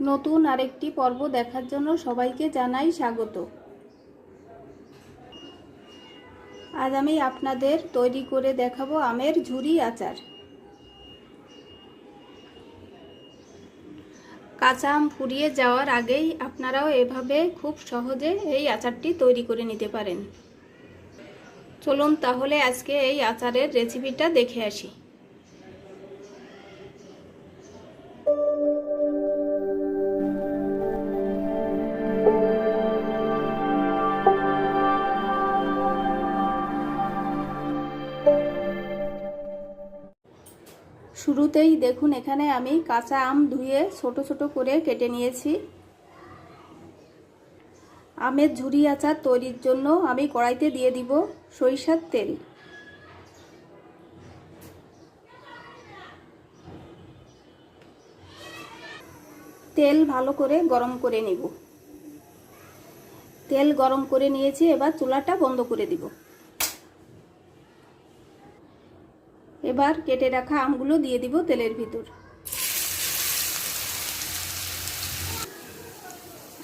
নতুন আরেকটি পর্ব দেখার জন্য সবাইকে জানাই স্বাগত। আজ আমি আপনাদের তৈরি করে দেখাবো আমের ঝুরি আচার। কাঁচা আম ফুরিয়ে যাওয়ার আগেই আপনারাও এভাবে খুব সহজে এই আচারটি তৈরি করে নিতে পারেন। চলুন তাহলে আজকে এই আচারের রেসিপিটা দেখে আসি। শুরুতেই দেখুন এখানে আমি কাঁচা আম ধুয়ে ছোট ছোট করে কেটে নিয়েছি। আমের ঝুরি আচার তৈরির জন্য আমি কড়াইতে দিয়ে দিব সরিষার তেল। তেল ভালো করে গরম করে নিব। তেল গরম করে নিয়েছি, এবার চুলাটা বন্ধ করে দিব। এবার কেটে রাখা আমগুলো দিয়ে দিব তেলের ভিতর।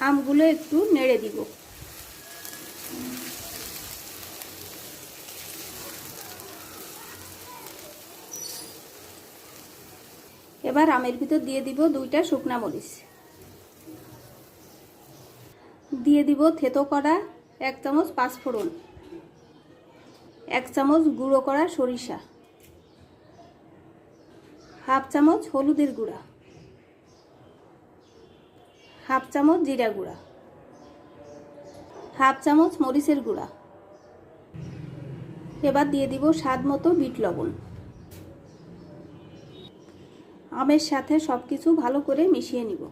আমগুলো একটু নেড়ে দিব। এবার আমের ভিতর দিয়ে দিব দুইটা শুকনা মরিচ। দিয়ে দিব থেতো করা এক চামচ পাঁচফোড়ন। এক চামচ গুঁড়ো করা সরিষা। হাফ চামচ হলুদের গুঁড়া। হাফ চামচ জিরা গুঁড়া। হাফ চামচ মরিচের গুঁড়া। এবার দিয়ে দিব স্বাদ মতো বিট লবণ। আমের সাথে সব কিছু ভালো করে মিশিয়ে নিব।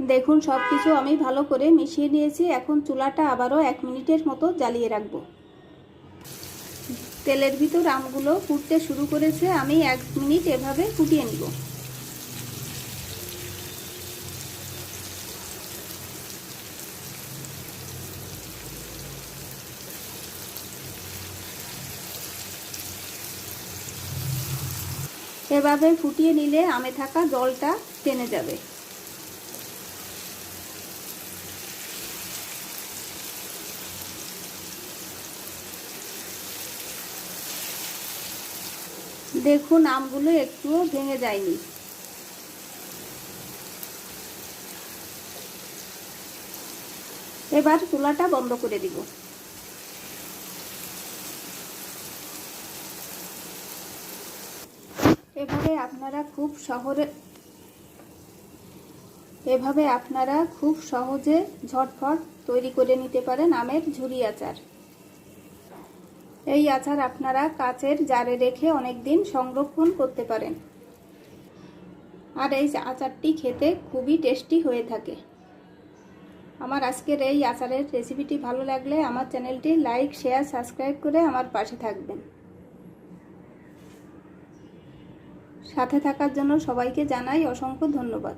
দেখুন সব কিছু আমি ভালো করে মিশিয়ে নিয়েছি। এখন চুলাটা আবারও এক মিনিটের মতো জ্বালিয়ে রাখব। তেলের ভিতর আমগুলো ফুটতে শুরু করেছে। আমি এক মিনিট এভাবে ফুটিয়ে নিব। এভাবে ফুটিয়ে নিলে আমে থাকা জলটা টেনে যাবে। দেখুন, আমগুলো একটুও ভেঙে যায়নি। এবার চুলাটা বন্ধ করে দিব। এভাবে আপনারা খুব শহরে এভাবে আপনারা খুব সহজে ঝটফট তৈরি করে নিতে পারেন আমের ঝুরি আচার। এই আচার আপনারা কাচের জারে রেখে অনেক দিন সংরক্ষণ করতে পারেন। আর এই আচারটি খেতে খুবই টেস্টি হয়ে থাকে। আমার আজকের এই আচারের রেসিপিটি ভালো লাগলে আমার চ্যানেলটি লাইক, শেয়ার, সাবস্ক্রাইব করে আমার পাশে থাকবেন। সাথে থাকার জন্য সবাইকে জানাই অসংখ্য ধন্যবাদ।